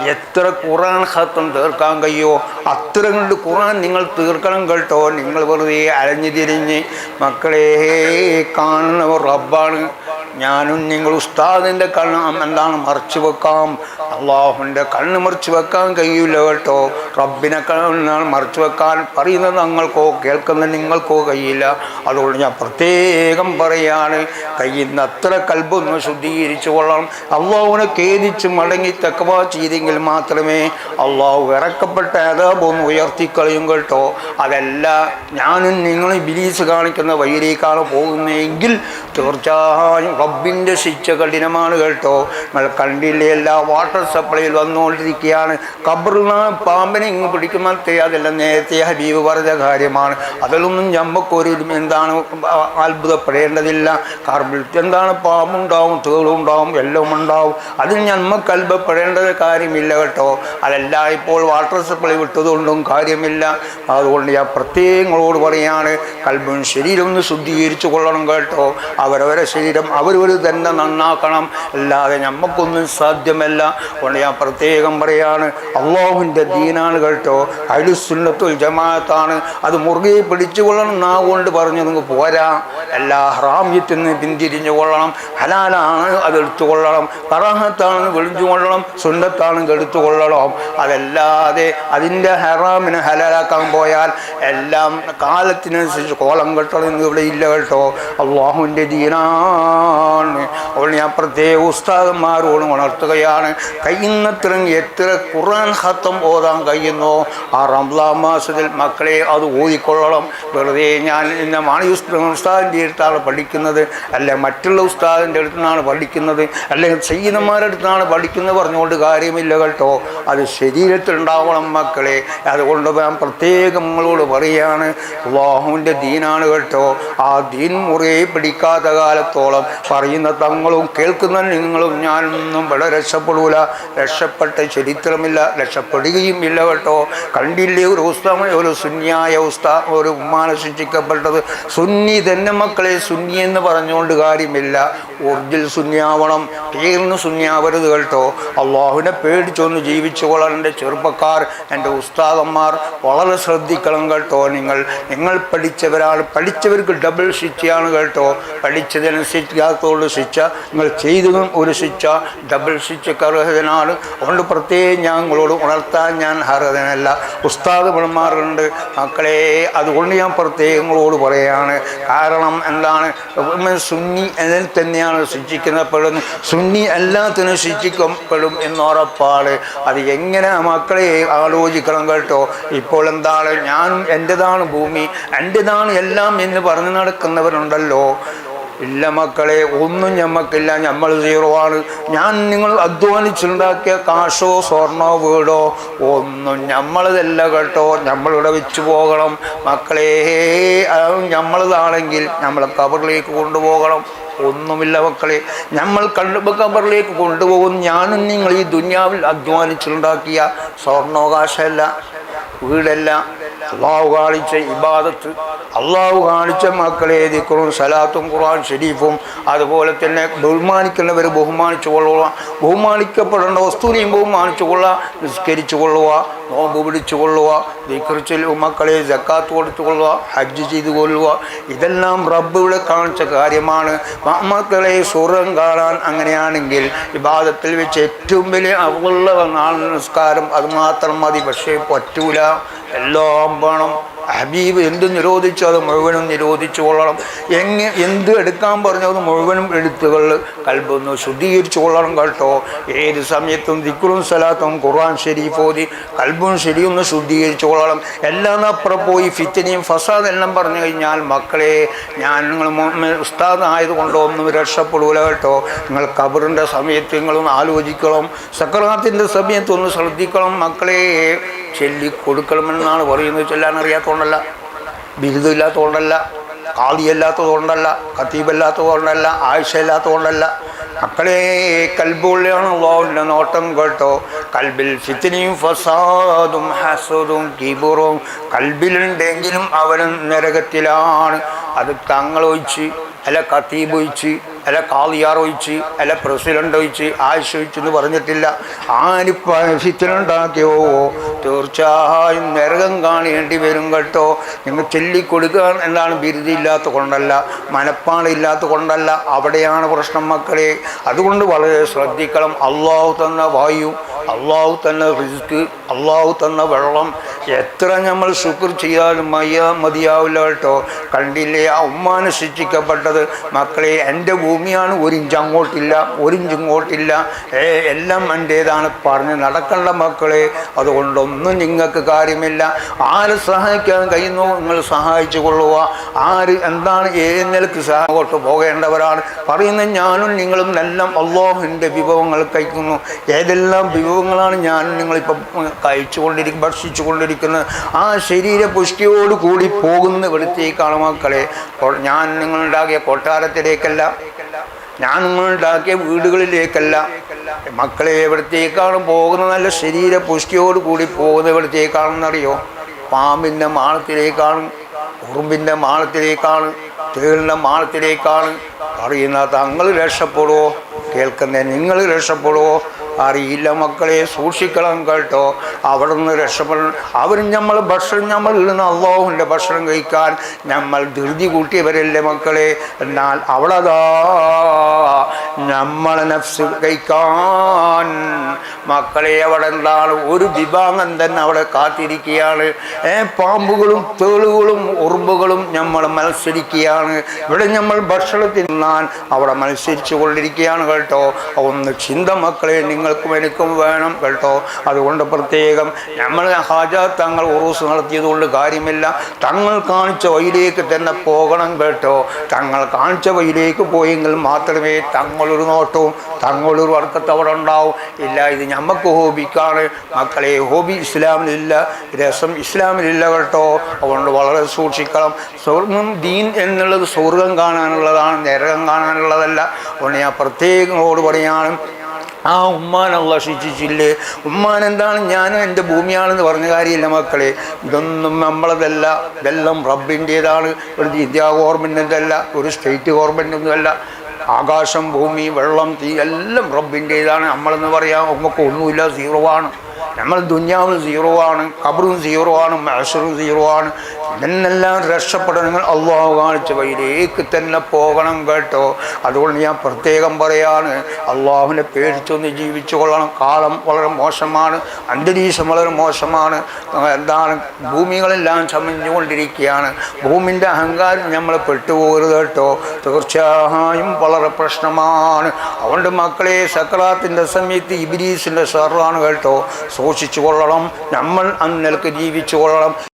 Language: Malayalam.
എത്ര ഖുറാൻ ഹത്തം തീർക്കാൻ കഴിയുമോ അത്ര കണ്ട് ഖുറാൻ നിങ്ങൾ തീർക്കണം കേട്ടോ. നിങ്ങൾ വെറുതെ അലഞ്ഞു തിരിഞ്ഞ് മക്കളെ കാണുന്നവർ റബ്ബാണ്. ഞാനും നിങ്ങൾ ഉസ്താദിന്റെ കണ്ണം എന്താണ് മറച്ചു വെക്കാം? അള്ളാഹുവിന്റെ കണ്ണ് മറിച്ച് വെക്കാൻ കഴിയില്ല കേട്ടോ. റബ്ബിനെ കണ്ണ് മറിച്ചു വെക്കാൻ പറയുന്നത് ഞങ്ങൾക്കോ കേൾക്കുന്ന നിങ്ങൾക്കോ കഴിയില്ല. അതുകൊണ്ട് ഞാൻ പ്രത്യേകം പറയാണ് കഴിയുന്ന അത്ര കൽബൊന്ന് ശുദ്ധീകരിച്ചു കൊള്ളണം. അള്ളാഹുവിനെ ഖേദിച്ച് മടങ്ങി തെക്കവ ചെയ്തെങ്കിൽ മാത്രമേ അള്ളാഹു ഇറക്കപ്പെട്ട ഏതാപൊന്ന് ഉയർത്തിക്കളയും കേട്ടോ. അതല്ല ഞാനും നിങ്ങളും ബിലീസ് കാണിക്കുന്ന വഴിയിലേക്കാണ് പോകുന്നതെങ്കിൽ തീർച്ചയായും റബ്ബിന്റെ ശിക്ഷ കഠിനമാണ് കേട്ടോ. നിങ്ങൾ കണ്ടില്ലേ എല്ലാ വാട്ടർ സപ്ലൈയിൽ വന്നുകൊണ്ടിരിക്കുകയാണ്. കബറിൽ നിന്ന് പാമ്പിനെ ഇങ്ങ് പിടിക്കുമ്പോഴത്തേ അതെല്ലാം നേരത്തെ ഹബീബ് പറഞ്ഞ കാര്യമാണ്. അതിലൊന്നും ഞമ്മക്കൊരു എന്താണ് അത്ഭുതപ്പെടേണ്ടതില്ല. കാർബിൾ എന്താണ് പാമ്പുണ്ടാവും തേളുണ്ടാവും എല്ലാം ഉണ്ടാവും അതിൽ ഞമ്മക്ക് അത്ഭുതപ്പെടേണ്ടത് കാര്യമില്ല കേട്ടോ. അതല്ല ഇപ്പോൾ വാട്ടർ സപ്ലൈ വിട്ടതുകൊണ്ടും കാര്യമില്ല. അതുകൊണ്ട് ഞാൻ പ്രത്യേകങ്ങളോട് പറയാണ് കൽബും ശരീരം ഒന്ന് ശുദ്ധീകരിച്ചു കൊള്ളണം കേട്ടോ. അവരവരെ ശരീരം അവരവർ തന്നെ നന്നാക്കണം. അല്ലാതെ നമുക്കൊന്നും സാധ്യമല്ല. അതുകൊണ്ട് ഞാൻ പ്രത്യേകം പറയാണ് അള്ളാഹുവിന്റെ ദീനാണ് കേട്ടോ അലുസുന്നത്തുൽ ജമാഅത്താണ്. അത് മുറുകെ പിടിച്ചു കൊള്ളണം നാ കൊണ്ട് പറഞ്ഞു നിങ്ങൾക്ക് പോരാ. എല്ലാ ഹറാമ്യത്തിൽ നിന്ന് പിന്തിരിഞ്ഞു കൊള്ളണം ഹലാലാണ് അത് എടുത്തു കൊള്ളണം കറാഹത്താണ് വിളിഞ്ഞു കൊള്ളണം സുന്നത്താണ് എടുത്തു കൊള്ളണം. അതല്ലാതെ അതിന്റെ ഹറാമിനെ ഹലാലാക്കാൻ പോയാൽ എല്ലാം കാലത്തിനനുസരിച്ച് കോലം കെട്ടണമെന്ന് ഇവിടെ ഇല്ല കേട്ടോ. അള്ളാഹുവിന്റെ ദീനാണ്. അതുകൊണ്ട് ഞാൻ പ്രത്യേക ഉസ്താദന്മാരോട് ഉണർത്തുകയാണ്. കഴിയുന്നത്രയും എത്ര ഖുർആൻ ഹത്തം ഓതാൻ കഴിയുന്നോ ആ റംലാം മാസത്തിൽ മക്കളെ അത് ഓതിക്കൊള്ളണം. വെറുതെ ഞാൻ ഇന്ന മാണി ഉസ്താദിന്റെ അടുത്താണ് പഠിക്കുന്നത്. അല്ല മറ്റുള്ള ഉസ്താദിന്റെ അടുത്ത് നിന്നാണ് പഠിക്കുന്നത്. അല്ലെങ്കിൽ സയ്യിദന്മാരുടെ അടുത്താണ് പഠിക്കുന്നത് പറഞ്ഞുകൊണ്ട് കാര്യമില്ല കേട്ടോ. അത് ശരീരത്തിൽ ഉണ്ടാവണം മക്കളെ. അതുകൊണ്ട് ഞാൻ പ്രത്യേകം നിങ്ങളോട് പറയുകയാണ് അള്ളാഹുവിന്റെ ദീനാണ് കേട്ടോ. ആ ദീൻ മുറിയെ പിടിക്കാത്ത കാലത്തോളം പറയുന്ന തങ്ങളും കേൾക്കുന്ന നിങ്ങളും ഞാനൊന്നും വളരെ രക്ഷപ്പെടൂല. രക്ഷപ്പെട്ട ചരിത്രമില്ല രക്ഷപ്പെടുകയും ഇല്ല കേട്ടോ. കണ്ടില്ലേ ഒരു ഉസ്താമ ഒരു സുന്നിയായ ഉസ്താ ഒരു ഉമ്മാനെ ശിക്ഷിക്കപ്പെട്ടത്? സുന്നി തന്നെ മക്കളെ സുന്നി എന്ന് പറഞ്ഞുകൊണ്ട് കാര്യമില്ല. ഒറിജിൽ സുന്യാവണം തീർന്ന് സുന്യാവരുത് കേട്ടോ. അള്ളാഹുവിനെ പേടിച്ചൊന്ന് ജീവിച്ചു എന്റെ ചെറുപ്പക്കാർ എന്റെ ഉസ്താദന്മാർ വളരെ ശ്രദ്ധിക്കണം കേട്ടോ. നിങ്ങൾ നിങ്ങൾ പഠിച്ചവരാണ് പഠിച്ചവർക്ക് ഡബിൾ ശിക്ഷയാണ് കേട്ടോ. പഠിച്ചതനുസരിക്കാത്തോട് ശിക്ഷ നിങ്ങൾ ചെയ്തതും ഒരു ശിക്ഷ. ഡബിൾ ശിക്ഷക്ക് അർഹതനാണ് അതുകൊണ്ട് പ്രത്യേകം ഞങ്ങളോട് ഉണർത്താൻ ഞാൻ അർഹതനല്ല. ഉസ്താദ് പെൺമാറുണ്ട് മക്കളെ അതുകൊണ്ട് ഞാൻ പ്രത്യേകങ്ങളോട് പറയാണ്. കാരണം എന്താണ്? സുന്നി അതിൽ തന്നെയാണ് ശിക്ഷിക്കപ്പെടുന്നത് സുന്നി എല്ലാത്തിനും ശിക്ഷിക്കപ്പെടും എന്നുറപ്പാണ് അത് എങ്ങനെ മക്കളെ ആലോചിക്കണം കേട്ടോ. ഇപ്പോൾ എന്താണ്? ഞാനും എന്റെതാണ് ഭൂമി. എന്റെതാണ് എല്ലാം എന്ന് പറഞ്ഞു നടക്കുന്നവരുണ്ടല്ലോ. ഇല്ല മക്കളെ ഒന്നും ഞമ്മക്കില്ല. ഞമ്മൾ സീറോ ആണ്. ഞാൻ നിങ്ങൾ അധ്വാനിച്ചുണ്ടാക്കിയ കാശോ സ്വർണോ വീടോ ഒന്നും ഞമ്മളതല്ല കേട്ടോ. നമ്മളിവിടെ വെച്ച് പോകണം. മക്കളെ ഞമ്മളതാണെങ്കിൽ നമ്മളെ കബറിലേക്ക് കൊണ്ടുപോകണം. ഒന്നുമില്ല മക്കളെ. നമ്മൾ കണ്ടു കബറിലേക്ക് കൊണ്ടുപോകും. ഞാനും നിങ്ങൾ ഈ ദുന്യാവിൽ അധ്വാനിച്ചുണ്ടാക്കിയ സ്വർണോകാശമല്ല വീടല്ല അള്ളാഹു കാണിച്ച ഇബാദത്ത് അള്ളാഹു കാണിച്ച മക്കളെ ദിക്കറും സലാത്തും ഖുർആൻ ഷരീഫും അതുപോലെ തന്നെ ബഹുമാനിക്കുന്നവർ ബഹുമാനിച്ചു കൊള്ളുക ബഹുമാനിക്കപ്പെടേണ്ട വസ്തുവിനെയും ബഹുമാനിച്ചു കൊള്ളുക നിസ്കരിച്ചു കൊള്ളുക നോമ്പ് പിടിച്ചു കൊള്ളുക ദിക്കറിച്ചിൽ മക്കളെ ജക്കാത്ത് കൊടുത്തു കൊള്ളുക ഹജ്ജ് ചെയ്തു കൊള്ളുക ഇതെല്ലാം റബ്ബ് ഇവിടെ കാണിച്ച കാര്യമാണ്. മക്കളെ സ്വർഗം കാണാൻ അങ്ങനെയാണെങ്കിൽ വിവാദത്തിൽ വെച്ച് ഏറ്റവും വലിയ അവളുള്ള നിസ്കാരം. അത് മാത്രം മതി. പക്ഷേ പറ്റൂല. എല്ലാം വേണം. ഹബീബ് എന്ത് നിരോധിച്ചു അത് മുഴുവനും നിരോധിച്ചു കൊള്ളണം. എങ്ങനെ എന്ത് എടുക്കാൻ പറഞ്ഞു അത് മുഴുവനും എഴുത്തുകൾ കൽബൊന്ന് ശുദ്ധീകരിച്ചു കൊള്ളണം കേട്ടോ. ഏത് സമയത്തും ദിക്കുറും സലാത്തും ഖുർആൻ ഷെരീഫ് കൽബും ശരിയൊന്ന് ശുദ്ധീകരിച്ചു കൊള്ളണം. എല്ലാം അപ്പുറം പോയി ഫിത്തിനെയും ഫസാദ് എല്ലാം പറഞ്ഞു കഴിഞ്ഞാൽ മക്കളെ ഞാൻ നിങ്ങൾ ഉസ്താദ് ആയതുകൊണ്ട് ഒന്നും രക്ഷപ്പെടൂല കേട്ടോ. നിങ്ങൾ കബറിന്റെ സമയത്ത് നിങ്ങളൊന്ന് ആലോചിക്കണം. സക്രാത്തിന്റെ സമയത്തൊന്ന് ശ്രദ്ധിക്കണം മക്കളെ. ചൊല്ലി കൊടുക്കണമെന്നാണ് പറയുന്നത്. ചൊല്ലാൻ അറിയാത്തതുകൊണ്ടല്ല ബിരുദമില്ലാത്തതുകൊണ്ടല്ല കാളിയല്ലാത്തതുകൊണ്ടല്ല ഖത്തീബല്ലാത്തതുകൊണ്ടല്ല ആഴ്ച ഇല്ലാത്തതുകൊണ്ടല്ല മക്കളെ കൽബുള്ളിയാണ് അള്ളാഹുവിന്റെ നോട്ടം കേട്ടോ. കൽബിൽ ഫിത്തിനിയും ഫസാദും ഹസദും കീബുറും കൽബിലുണ്ടെങ്കിലും അവനും നരകത്തിലാണ്. അത് തങ്ങളൊഴിച്ച് അല്ല കത്തീബ് ഒഴിച്ച് അല്ല കാളിയാർ ഒഴിച്ച് അല്ല പ്രസിഡന്റ് ഒഴിച്ച് ആയിഷ ഒഴിച്ച് എന്ന് പറഞ്ഞിട്ടില്ല. ആരിപ്പ ഫിത്തിനുണ്ടാക്കിയോ തീർച്ചയായും നരകം കാണേണ്ടി വരും കേട്ടോ. നിങ്ങൾ ചൊല്ലിക്കൊടുക്കുക എന്നാണ് ബിരുദില്ലാത്ത കൊണ്ടല്ല മനപ്പാടില്ലാത്ത കൊണ്ടല്ല. അവിടെയാണ് പ്രശ്നം മക്കളെ. അതുകൊണ്ട് വളരെ ശ്രദ്ധിക്കണം. അള്ളാഹു തന്ന വായു അള്ളാഹു തന്ന റിസ്ക് അള്ളാഹു തന്ന വെള്ളം. എത്ര നമ്മൾ ശുക്ർ ചെയ്താലും മയ്യ മതിയാവില്ല കേട്ടോ. കണ്ടില്ലേ ആ ഉമ്മാന് ശിക്ഷിക്കപ്പെട്ടത്? മക്കളെ എന്റെ ഭൂമിയാണ് ഒരിഞ്ച് അങ്ങോട്ടില്ല ഒരിഞ്ച് ഇങ്ങോട്ടില്ല. എല്ലാം എന്റേതാണ് പറഞ്ഞ് നടക്കേണ്ട മക്കളെ. അതുകൊണ്ടൊന്നും നിങ്ങൾക്ക് കാര്യമില്ല. ആര് സഹായിക്കാൻ കഴിയുന്നു? നിങ്ങൾ സഹായിച്ചു കൊള്ളുക. ആര് എന്താണ് ഏത് നിലയ്ക്ക് പോകേണ്ടവരാണ്. പറയുന്നത് ഞാനും നിങ്ങളും എല്ലാം അള്ളാഹുവിന്റെ വിഭവങ്ങൾ കഴിക്കുന്നു. ഏതെല്ലാം വിഭവങ്ങളാണ് ഞാനും നിങ്ങളിപ്പം കഴിച്ചുകൊണ്ടിരിക്കും ഭക്ഷിച്ചുകൊണ്ടിരിക്കുന്നത്? ആ ശരീര പുഷ്ടിയോടുകൂടി പോകുന്ന വെളുത്തേക്കാണ് മക്കളെ. ഞാൻ നിങ്ങളുണ്ടാകിയ കൊട്ടാരത്തിലേക്കല്ല. ഞാൻ നിങ്ങളുണ്ടാക്കിയ വീടുകളിലേക്കല്ല. മക്കളെ എവിടത്തേക്കാണ് പോകുന്നത് നല്ല ശരീര പുഷ്ടിയോട് കൂടി പോകുന്നത് എവിടത്തേക്കാണെന്നറിയോ? പാമ്പിന്റെ മാളത്തിലേക്കാണ് ഉറുമ്പിന്റെ മാളത്തിലേക്കാണ് തേളിന്റെ മാളത്തിലേക്കാണ് അറിയുന്ന തങ്ങൾ രക്ഷപ്പെടുവോ? കേൾക്കുന്ന നിങ്ങൾ രക്ഷപ്പെടുവോ? അറിയില്ല മക്കളെ സൂക്ഷിക്കണം കേട്ടോ. അവിടുന്ന് രക്ഷപ്പെടണം അവർ നമ്മൾ ഭക്ഷണം നമ്മൾ നിന്ന് അള്ളാഹുവിന്റെ ഭക്ഷണം കഴിക്കാൻ നമ്മൾ ധൃതി കൂട്ടിയവരല്ലേ മക്കളെ. എന്നാൽ അവളതാ നമ്മളെ നഫ്സ് കഴിക്കാൻ. മക്കളെ അവിടെ എന്താണ്? ഒരു വിഭാഗം തന്നെ അവിടെ കാത്തിരിക്കുകയാണ്. ഏ പാമ്പുകളും തേളുകളും ഉറുമ്പുകളും നമ്മൾ മത്സരിക്കുകയാണ്. ഇവിടെ നമ്മൾ ഭക്ഷണത്തിൽ നിന്നാൻ അവിടെ മത്സരിച്ചു കൊണ്ടിരിക്കുകയാണ് കേട്ടോ. ഒന്ന് ചിന്ത മക്കളെ നിങ്ങൾക്കും എനിക്കും വേണം കേട്ടോ. അതുകൊണ്ട് പ്രത്യേകം നമ്മൾ ഹാജ തങ്ങൾ ഉറൂസ് നടത്തിയതുകൊണ്ട് കാര്യമില്ല. തങ്ങൾ കാണിച്ച വഴിയിലേക്ക് തന്നെ പോകണം കേട്ടോ. തങ്ങൾ കാണിച്ച വഴിയിലേക്ക് പോയെങ്കിൽ മാത്രമേ തങ്ങളൊരു നോട്ടവും തങ്ങളൊരു വർക്കത്ത് അവിടെ ഉണ്ടാവും. ഇല്ല ഇത് ഞമ്മക്ക് ഹോബിക്കാണ്. മക്കളെ ഹോബി ഇസ്ലാമിലില്ല. രസം ഇസ്ലാമിലില്ല കേട്ടോ. അതുകൊണ്ട് വളരെ സൂക്ഷിക്കണം. സ്വർഗം ദീൻ എന്നുള്ളത് സ്വർഗം കാണാനുള്ളതാണ് നരകം കാണാനുള്ളതല്ല. അതുകൊണ്ട് ഞാൻ പ്രത്യേകങ്ങളോട് പറയാണ് ആ ഉമ്മാൻ അള്ള ശിക്ഷിച്ചില്ലേ ഉമ്മാൻ എന്താണ്? ഞാനും എന്റെ ഭൂമിയാണെന്ന് പറഞ്ഞ കാര്യമില്ല മക്കളെ. ഇതൊന്നും നമ്മളതല്ല. ഇതെല്ലാം റബ്ബിന്റേതാണ്. ഒരു ഇന്ത്യ ഗവൺമെന്റിന്റെതല്ല. ഒരു സ്റ്റേറ്റ് ഗവൺമെന്റൊന്നുമല്ല. ആകാശം ഭൂമി വെള്ളം തീ എല്ലാം റബ്ബിന്റേതാണ്. നമ്മളെന്ന് പറയാം നമുക്ക് ഒന്നുമില്ല സീറോ ആണ്. നമ്മൾ ദുന്യാവും സീറോ ആണ്. കബറും സീറോ ആണ്. മഹസറും സീറോ ആണ്. ഇതിനെല്ലാം രക്ഷപ്പെടണമെങ്കിൽ അള്ളാഹു കാണിച്ച വഴിയിലേക്ക് തന്നെ പോകണം കേട്ടോ. അതുകൊണ്ട് ഞാൻ പ്രത്യേകം പറയാണ് അള്ളാഹുവിനെ പേടിച്ചൊന്ന് ജീവിച്ചു കൊള്ളണം. കാലം വളരെ മോശമാണ് അന്തരീക്ഷം വളരെ മോശമാണ്. എന്താണ് ഭൂമികളെല്ലാം ചമഞ്ഞുകൊണ്ടിരിക്കുകയാണ്. ഭൂമിന്റെ അഹങ്കാരം നമ്മൾ പെട്ടുപോകരുത് കേട്ടോ. തീർച്ചയായും വളരെ പ്രശ്നമാണ്. അതുകൊണ്ട് മക്കളെ സക്രാത്തിന്റെ സമയത്ത് ഇബിലീസിന്റെ സാറാണ് കേട്ടോ. സൂക്ഷിച്ചു കൊള്ളണം. നമ്മൾ അന്നൽക്ക് ജീവിച്ചു കൊള്ളണം.